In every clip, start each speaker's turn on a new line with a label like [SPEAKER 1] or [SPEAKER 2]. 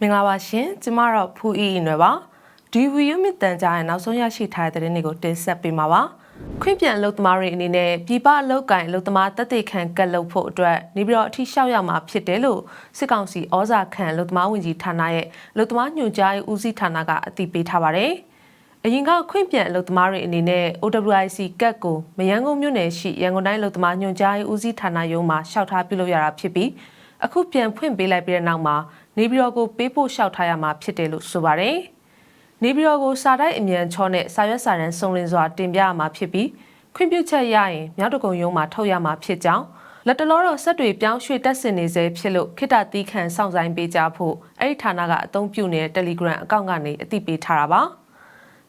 [SPEAKER 1] မင်္ဂလာပါရှင်ကျမတော့ဖူအီအီနွယ်ပါဒီဗီဒီယိုမြင့်တန်ကြားရဲ့နောက်ဆုံးရရှိထားတဲ့သတင်းတွေကိုတင်ဆက်ပေးမှာပါခွင့်ပြန်အလုပ်သမားတွေအနေနဲ့ပြည်ပအလုပ်ကိုင်အလုပ်သမားတက်တဲ့ခံကတ်လုပ်ဖို့အတွက်နေပြီးတော့အထီးလျှောက်ရမှာဖြစ်တယ်လို့စစ်ကောင်စီဩဇာခံအလုပ်သမားဝင်ကြီးဌာနရဲ့အလုပ်သမားညွှန်ကြားရေးဦးစီးဌာနကအတည်ပြုထားပါတယ် အရင်ကခွင့်ပြန်အလုပ်သမားတွေအနေနဲ့ OWIC ကတ်ကိုမရန်ကုန်မြို့နယ်ရှိရန်ကုန်တိုင်းအလုပ်သမားညွှန်ကြားရေးဦးစီးဌာနရုံးမှာလျှောက်ထားပြုလုပ်ရတာဖြစ်ပြီးအခုပြန်ဖွင့်ပေးလိုက်ပြီးတဲ့နောက်မှာနေပြည်တော်ကိုပေးပို့လျှောက်ထားရမှာဖြစ်တယ်လို့ဆိုပါတယ်။နေပြည်တော်ကိုစာတိုက်အမြန်ချောနဲ့စာရွက်စာတမ်းစုံလင်စွာတင်ပြရမှာဖြစ်ပြီးခွင့်ပြုချက်ရရင်မြောက်တကုံရုံးမှာထုတ်ရမှာဖြစ်ကြောင်းလက်တလောတော့ဆက်တွေပြောင်းရွှေ့တက်ဆင်နေစေဖြစ်လို့ခိတ္တတီးခန့်စောင့်ဆိုင်ပေးကြဖို့အဲ့ဒီဌာနကအသုံးပြုနေတဲ့ Telegram အကောင့်ကနေအသိပေးထားတာပါ။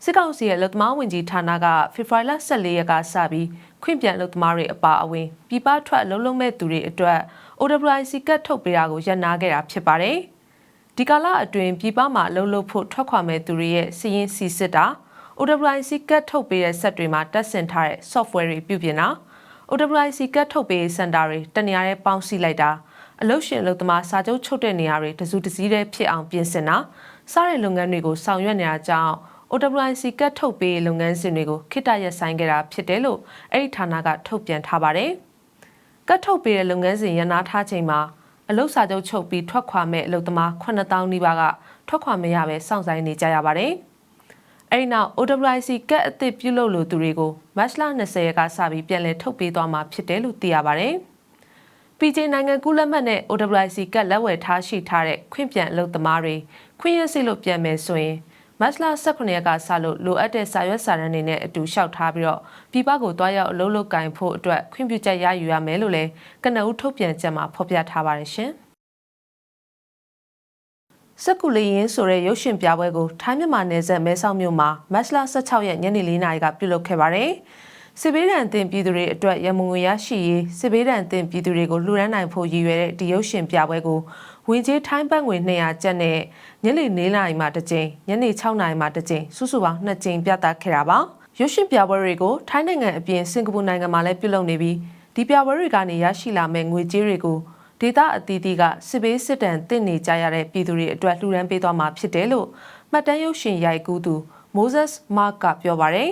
[SPEAKER 1] စစ်ကောင်စီရဲ့လက်သမားဝင်ကြီးဌာနကဖေဖော်ဝါရီလ14ရက်ကစပြီးခွင့်ပြန်လက်သမားတွေအပါအဝင်ပြည်ပထွက်အလုံးလုံးမဲ့သူတွေအတွက် OWIC ကတ်ထုတ်ပေးတာကိုရပ်နာခဲ့တာဖြစ်ပါတယ်။ဒီကာလအတွင်းပြည်ပမှာအလုံးလုံးဖို့ထွက်ခွာမဲ့သူတွေရဲ့စီရင်စီစစ်တာ OWIC ကတ်ထုတ်ပေးတဲ့ဆက်တွေမှာတက်ဆင်ထားတဲ့ software တွေပြုပြင်တာ OWIC ကတ်ထုတ်ပေးစင်တာတွေတနေရာထဲပေါင်းစည်းလိုက်တာအလုပ်ရှင်အလုပ်သမားစာချုပ်ချုပ်တဲ့နေရာတွေတစုတစည်းတည်းဖြစ်အောင်ပြင်ဆင်တာစတဲ့လုပ်ငန်းတွေကိုဆောင်ရွက်နေတာကြောင့် OWIC ကတ်ထုတ်ပေးလုပ်ငန်းစဉ်တွေကိုခိတ္တရက်ဆိုင်ခဲ့တာဖြစ်တယ်လို့အဲ့ဒီဌာနကထုတ်ပြန်ထားပါတယ်။ကတ်ထုတ်ပေးတဲ့လုပ်ငန်းစဉ်ရနာထားချိန်မှာအလုပ်စာချုပ်ချုပ်ပြီးထွက်ခွာမဲ့အလုပ်သမား9000နီးပါးကထွက်ခွာမရပဲစောင့်ဆိုင်နေကြရပါတယ်။အဲဒီနောက် OWIC ကတ်အသစ်ပြုလုပ်လို့သူတွေကိုမတ်လ20ရက်ကစပြီးပြန်လည်ထုတ်ပေးသွားမှာဖြစ်တယ်လို့သိရပါတယ်။ PJ နိုင်ငံကူးလက်မှတ်နဲ့ OWIC ကတ်လက်ဝယ်ထားရှိထားတဲ့ခွင့်ပြန်အလုပ်သမားတွေခွင့်ရစီလို့ပြန်မယ်ဆိုရင် မတ်လ18ရက်ကစလို့လိုအပ်တဲ့စာရွက်စာတမ်းတွေနဲ့အတူလျှောက်ထားပြီးတော့ပြည်ပကိုတွားရောက်အလုပ်လုပ်ကင်ဖို့အတွက်ခွင့်ပြုချက်ရယူရမယ်လို့လည်းကနအူးထုတ်ပြန်ချက်မှာဖော်ပြထားပါတယ်ရှင်။စက်ကူလီယင်းဆိုတဲ့ရုပ်ရှင်ပြပွဲကိုထိုင်းမြန်မာနယ်စပ်မဲဆောက်မြို့မှာမတ်လ16ရက်ညနေ4နာရီကပြုလုပ်ခဲ့ပါတယ်။ စစ်ဘေးဒဏ်တင်ပြည်သူတွေအတွက်ရမုံငွေရရှိရေးစစ်ဘေးဒဏ်တင်ပြည်သူတွေကိုလှူဒန်းနိုင်ဖို့ရည်ရွယ်တဲ့ဒီရုပ်ရှင်ပြပွဲကိုဝင်ကြီးထိုင်းဘတ်ငွေ200ကျပ်နဲ့ညနေ4နာရီမှတစ်ကြိမ်ညနေ6နာရီမှတစ်ကြိမ်စုစုပေါင်း2ကြိမ်ပြသခဲ့တာပါရုပ်ရှင်ပြပွဲတွေကိုထိုင်းနိုင်ငံအပြင်စင်ကာပူနိုင်ငံမှာလည်းပြုလုပ်နေပြီးဒီပြပွဲတွေကနေရရှိလာမဲ့ငွေကြေးတွေကိုဒေသအသီးသီးကစစ်ဘေးစစ်တမ်းတင့်နေကြရတဲ့ပြည်သူတွေအတွက်လှူဒန်းပေးသွားမှာဖြစ်တယ်လို့မှတ်တမ်းရုပ်ရှင်ရိုက်ကူးသူ Moses Mark ကပြောပါတယ်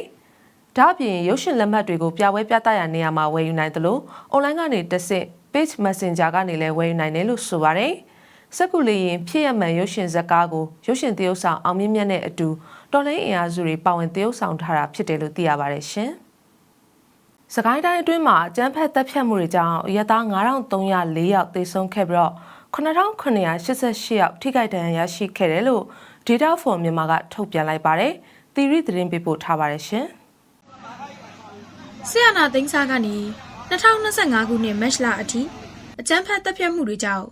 [SPEAKER 1] ဒါ့အပြင်ရုပ်ရှင်လက်မှတ်တွေကိုပြပွဲပြသရနေရာမှာဝယ်ယူနိုင်တယ်လို့ online ကနေတစ်ဆင့် page messenger ကနေလည်းဝယ်ယူနိုင်တယ်လို့ဆိုပါတယ်။စက်ကူလေးရင်ဖြစ်ရမှန်ရုပ်ရှင်ဇာတ်ကားကိုရုပ်ရှင်သရုပ်ဆောင်အောင်မြင့်မြတ်နဲ့အတူတော်လိုင်းအင်အားစုတွေပါဝင်သရုပ်ဆောင်ထားတာဖြစ်တယ်လို့သိရပါတယ်ရှင်။စကိုင်းတိုင်းအတွင်းမှာအကြမ်းဖက်တပ်ဖြတ်မှုတွေကြောင့်ရဲသား9304ယောက်သေဆုံးခဲ့ပြီးတော့9988ယောက်ထိခိုက်ဒဏ်ရာရရှိခဲ့တယ်လို့ Data for မြန်မာကထုတ်ပြန်လိုက်ပါတယ်။သီရိသတင်းပေးပို့ထားပါတယ်ရှင်။
[SPEAKER 2] ဆီယနာသိန်းစားကနေ2025ခုနှစ်မတ်လအထိအကြမ်းဖက်တပ်ဖြတ်မှုတွေကြောင့်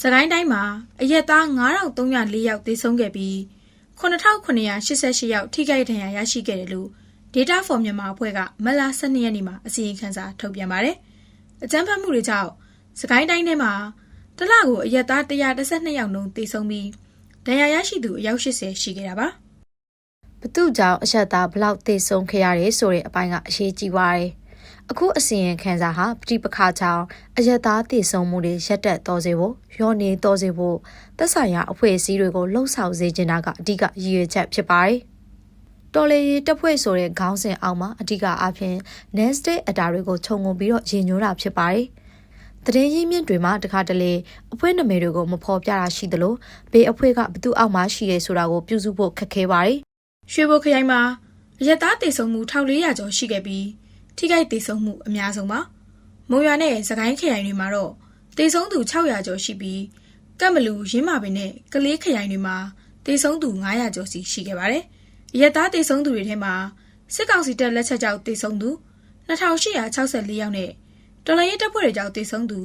[SPEAKER 2] စကိုင်းတိုင်းမှာအရက်သား9304ယောက်သေဆုံးခဲ့ပြီး9988ယောက်ထိခိုက်ဒဏ်ရာရရှိခဲ့တယ်လို့ Data for မြန်မာအဖွဲ့ကမတ်လ12ရက်နေ့မှာအစီရင်ခံစာထုတ်ပြန်ပါတယ်။အကြမ်းဖက်မှုတွေကြောင့်စကိုင်းတိုင်းထဲမှာတစ်လကိုအရက်သား112ယောက်နှုန်းသေဆုံးပြီးဒဏ်ရာရရှိသူအယောက်80ရှိခဲ့တာပါ။
[SPEAKER 3] ဘသူကြောင့်အဆက်သားဘလောက်သေဆုံးခဲ့ရတယ်ဆိုတဲ့အပိုင်းကအရေးကြီးပါတယ်။အခုအစီရင်ခံစာဟာပဋိပက္ခကြောင့်အရက်သားသေဆုံးမှုတွေရပ်တက်တော်စေဖို့ရောနေတော်စေဖို့သက်ဆိုင်ရာအဖွဲ့အစည်းတွေကိုလှုံ့ဆော်စေချင်တာကအဓိကရည်ရွယ်ချက်ဖြစ်ပါတယ်။တော်လေရေးတပ်ဖွဲ့ဆိုတဲ့ခေါင်းစဉ်အောက်မှာအဓိကအားဖြင့် nested အတာတွေကိုခြုံငုံပြီးတော့ရင်ညွှန်းတာဖြစ်ပါတယ်။တရင်ရင်းမြင့်တွေမှာတခါတလေအဖွဲ့နာမည်တွေကိုမဖော်ပြတာရှိသလိုဘေးအဖွဲ့ကဘသူအောက်မှာရှိရဲဆိုတာကိုပြုစုဖို့ခက်ခဲပါတယ်။
[SPEAKER 2] ရွှေဘိုခရိုင်မှာအရက်သားတေဆုံးမှု1400ကျော်ရှိခဲ့ပြီးထိခိုက်တေဆုံးမှုအများဆုံးပါ။မုံရွာနဲ့စကိုင်းခရိုင်တွေမှာတော့တေဆုံးသူ600ကျော်ရှိပြီးကပ်မလူရင်းမာပင်နဲ့ကလေးခရိုင်တွေမှာတေဆုံးသူ900ကျော်စီရှိခဲ့ပါတယ်။အရက်သားတေဆုံးသူတွေထဲမှာစစ်ကောင်စီတပ်လက်ချက်ကြောင့်တေဆုံးသူ2864ယောက်နဲ့တော်လိုင်းရဲတပ်ဖွဲ့တွေကြောင့်တေဆုံးသူ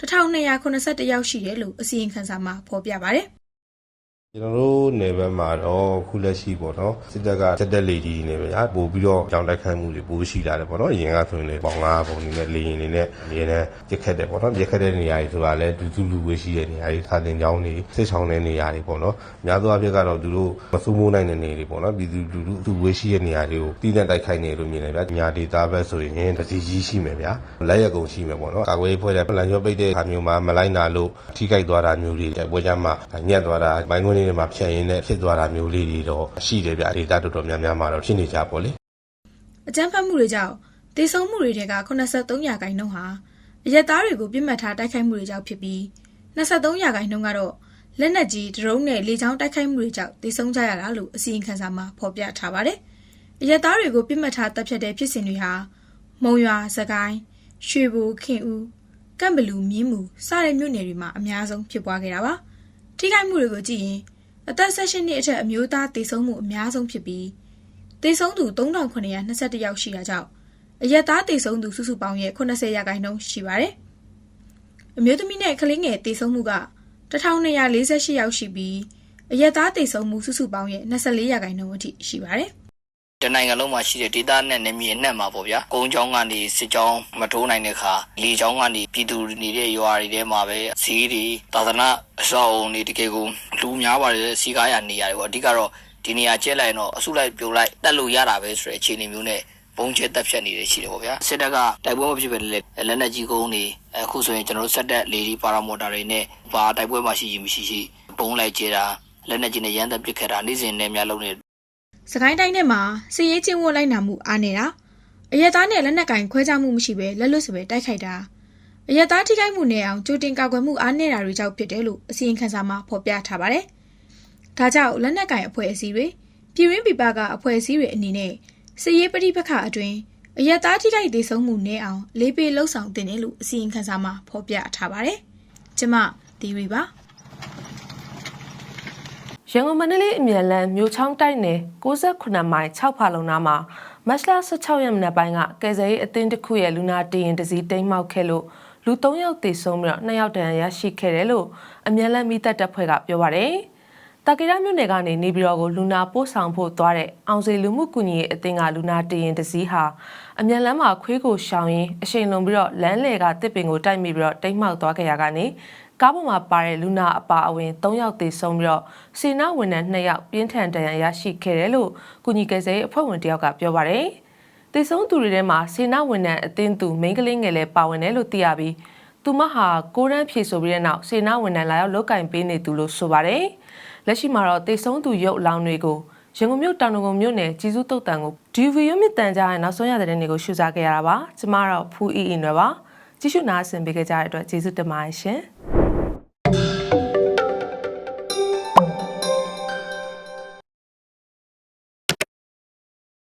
[SPEAKER 2] 1281ယောက်ရှိတယ်လို့အစီရင်ခံစာမှာဖော်ပြပါတယ်။
[SPEAKER 4] ကျွန်တော်တို့နယ်ဘက်မှာတော့ခုလက်ရှိပေါ့နော်စစ်တပ်ကတက်တက်လေးကြီးနေပဲညာပို့ပြီးတော့ကြောင်တိုက်ခိုက်မှုတွေပိုရှိလာတယ်ပေါ့နော်အရင်ကဆိုရင်လေပေါင်လားပုံနေနဲ့လေရင်နေနဲ့အရင်နဲ့ပြစ်ခတ်တယ်ပေါ့နော်ပြစ်ခတ်တဲ့နေရာတွေဆိုတာလည်းဒူးဒူးလူဝေးရှိတဲ့နေရာတွေခါတင်ကြောင်းတွေစစ်ဆောင်တဲ့နေရာတွေပေါ့နော်အများသောအားဖြင့်ကတော့သူတို့မစိုးမိုးနိုင်တဲ့နေရာတွေပေါ့နော်ပြည်သူလူထုသူဝေးရှိတဲ့နေရာတွေကိုတည်တဲ့တိုက်ခိုက်နေလို့မြင်တယ်ဗျာညာဒေတာဘက်ဆိုရင်တတိကြီးရှိမယ်ဗျာလက်ရက်ကုန်ရှိမယ်ပေါ့နော်ကာကွယ်ရေးဖွဲ့တဲ့လမ်းကျောပိတ်တဲ့အခါမျိုးမှာမလိုက်နာလို့ထိခိုက်သွားတာမျိုးတွေပွဲကြမ်းမှာညက်သွားတာဘိုင်းခွင်းလေးတွေမှာဖြတ်ရင်းနဲ့ဖြစ်သွားတာမျိုးလေးတွေတော့ရှိတယ်ဗျာဒေတာတော်တော်များများမှာတော့ဖြစ်နေကြပေါ့လေ
[SPEAKER 2] အကြမ်းဖက်မှုတွေကြောင့်ဒေဆုံးမှုတွေတဲက83ရာခိုင်နှုန်းဟာအရက်သားတွေကိုပြစ်မှတ်ထားတိုက်ခိုက်မှုတွေကြောင့်ဖြစ်ပြီး23ရာခိုင်နှုန်းကတော့လက်နက်ကြီးဒရုန်းနဲ့လေကြောင်းတိုက်ခိုက်မှုတွေကြောင့်ဒေဆုံးကြရတာလို့အစီရင်ခံစာမှာဖော်ပြထားပါတယ်။အရက်သားတွေကိုပြစ်မှတ်ထားတပ်ဖြတ်တဲ့ဖြစ်စဉ်တွေဟာမုံရွာစကိုင်းရွှေဘိုခင်ဦးကမ်ဘလူမြင်းမူစတဲ့မြို့နယ်တွေမှာအများဆုံးဖြစ်ပွားခဲ့တာပါ။ထိခိုက်မှုတွေကိုကြည့်ရင် အသက်16နှစ်အထက်အမျိုးသားဒေဆုံးမှုအများဆုံးဖြစ်ပြီးတေဆုံးသူ3921ယောက်ရှိတာကြောင့်အရက်သားတေဆုံးသူစုစုပေါင်းရဲ့80ရာခိုင်နှုန်းရှိပါတယ်။အမျိုးသမီးနဲ့ကလေးငယ်တေဆုံးမှုက1248ယောက်ရှိပြီးအရက်သားတေဆုံးမှုစုစုပေါင်းရဲ့24ရာခိုင်နှုန်းအထိရှိပါတယ်
[SPEAKER 5] တနိုင်ငံလုံးမှာရှိတဲ့ဒေသနဲ့နေမြေအနှံ့မှာပေါ့ဗျာကုန်းချောင်းကနေစစ်ကြောင်းမထိုးနိုင်တဲ့ခါလေချောင်းကနေပြည်သူတွေနေတဲ့ရွာတွေထဲမှာပဲဈေးတွေသာသနာအဆောက်အုံတွေတကယ်ကို လူများပါတယ်စီကားရနေရတယ်ပေါ့အဓိကတော့ဒီနေရာကျဲလိုက်ရင်တော့အစုလိုက်ပြိုလိုက်တက်လို့ရတာပဲဆိုတဲ့အခြေအနေမျိုးနဲ့ဘုံကျဲတက်ဖြတ်နေရရှိတယ်ပေါ့ဗျာစစ်တပ်ကတိုက်ပွဲမဖြစ်ပဲလေလက်နက်ကြီးကုန်းတွေအခုဆိုရင်ကျွန်တော်တို့စက်တက်လေဒီပါရာမော်တာတွေနဲ့ဘာတိုက်ပွဲမှရှိရှိမရှိရှိဘုံလိုက်ကျဲတာလက်နက်ကြီးနဲ့ရမ်းတက်ပစ်ခတ်တာနေ့စဉ်နဲ့များလုံးနေ။
[SPEAKER 2] စကိုင်းတိုင်းထဲမှာစစ်ရေးချင်းဝတ်လိုက်နာမှုအားနေတာအရက်သားနဲ့လက်နက်ကိုင်ခွဲခြားမှုမရှိဘဲလက်လွတ်စပယ်တိုက်ခိုက်တာ အရက်သားထိခိုက်မှုနဲ့အောင်ကြိုတင်ကာကွယ်မှုအားနေတာတွေကြောင့်ဖြစ်တယ်လို့အစီရင်ခံစာမှာဖော်ပြထားပါတယ်။ဒါကြောင့်လက်နက်ကင်အဖွဲ့အစည်းတွေပြည်ရင်းပြည်ပကအဖွဲ့အစည်းတွေအနေနဲ့စစ်ရေးပဋိပက္ခအတွင်းအရက်သားထိခိုက်ဒေဆုံးမှုနဲ့အောင်လေးပေးလှုပ်ဆောင်တင်တယ်လို့အစီရင်ခံစာမှာဖော်ပြထားပါတယ်။ကျမသီရီပါ
[SPEAKER 1] ရန်ကုန်မန္တလေးအမြန်လန်းမြို့ချောင်းတိုက်နယ်69မိုင်6ဖာလုံနာမှာမတ်လ16ရက်နေ့ပိုင်းကကယ်ဆယ်ရေးအသင်းတစ်ခုရဲ့လူနာတင်ရင်တစည်းတိမ်းမှောက်ခဲ့လို့ လူ3ယောက်သေဆုံးပြီးတော့2ယောက်ဒဏ်ရာရရှိခဲ့တယ်လို့အမြန်လန်းမိသက်တပ်ဖွဲ့ကပြောပါတယ်။တာကေရမြို့နယ်ကနေနေပြည်တော်ကိုလူနာပို့ဆောင်ဖို့သွားတဲ့အောင်စေလူမှုကူညီရေးအသင်းကလူနာတင်ရင်တစည်းဟာအမြန်လန်းမှာခွေးကိုရှောင်ရင်းအရှိန်လုံးပြီးတော့လမ်းလေကတစ်ပင်ကိုတိုက်မိပြီးတော့တိမ်းမှောက်သွားခဲ့ရကနေကားပေါ်မှာပါတဲ့လူနာအပါအဝင်3ယောက်သေဆုံးပြီးတော့စေနာဝန်ထမ်း2ယောက်ပြင်းထန်ဒဏ်ရာရရှိခဲ့တယ်လို့ကုညီကယ်ဆယ်ရေးအဖွဲ့ဝင်တယောက်ကပြောပါတယ်။ သေဆုံးသူတွေထဲမှာစေနာဝန်ထမ်းအသင်းသူမိန်းကလေးငယ်လည်းပါဝင်တယ်လို့သိရပြီးသူမဟာကိုရန်ဖြေဆိုပြီးတဲ့နောက်စေနာဝန်ထမ်းလာရောက်လုတ်ကင်ပေးနေသူလို့ဆိုပါတယ်။လက်ရှိမှာတော့သေဆုံးသူရုပ်အလောင်းတွေကိုရန်ကုန်မြို့တောင်တုံမြို့နယ်ကြီးစုတုတ်တန်ကိုဒီဗီယိုမြစ်တန်ကြားရဲ့နောက်ဆုံးရတဲ့တဲ့တွေကိုရှုစားခဲ့ရတာပါ။ကျမတော့ဖူးအီအီနွယ်ပါ။ကြည့်ရှုနားဆင်ပေးကြတဲ့အတွက်ကျေးဇူးတင်ပါတယ်ရှင်။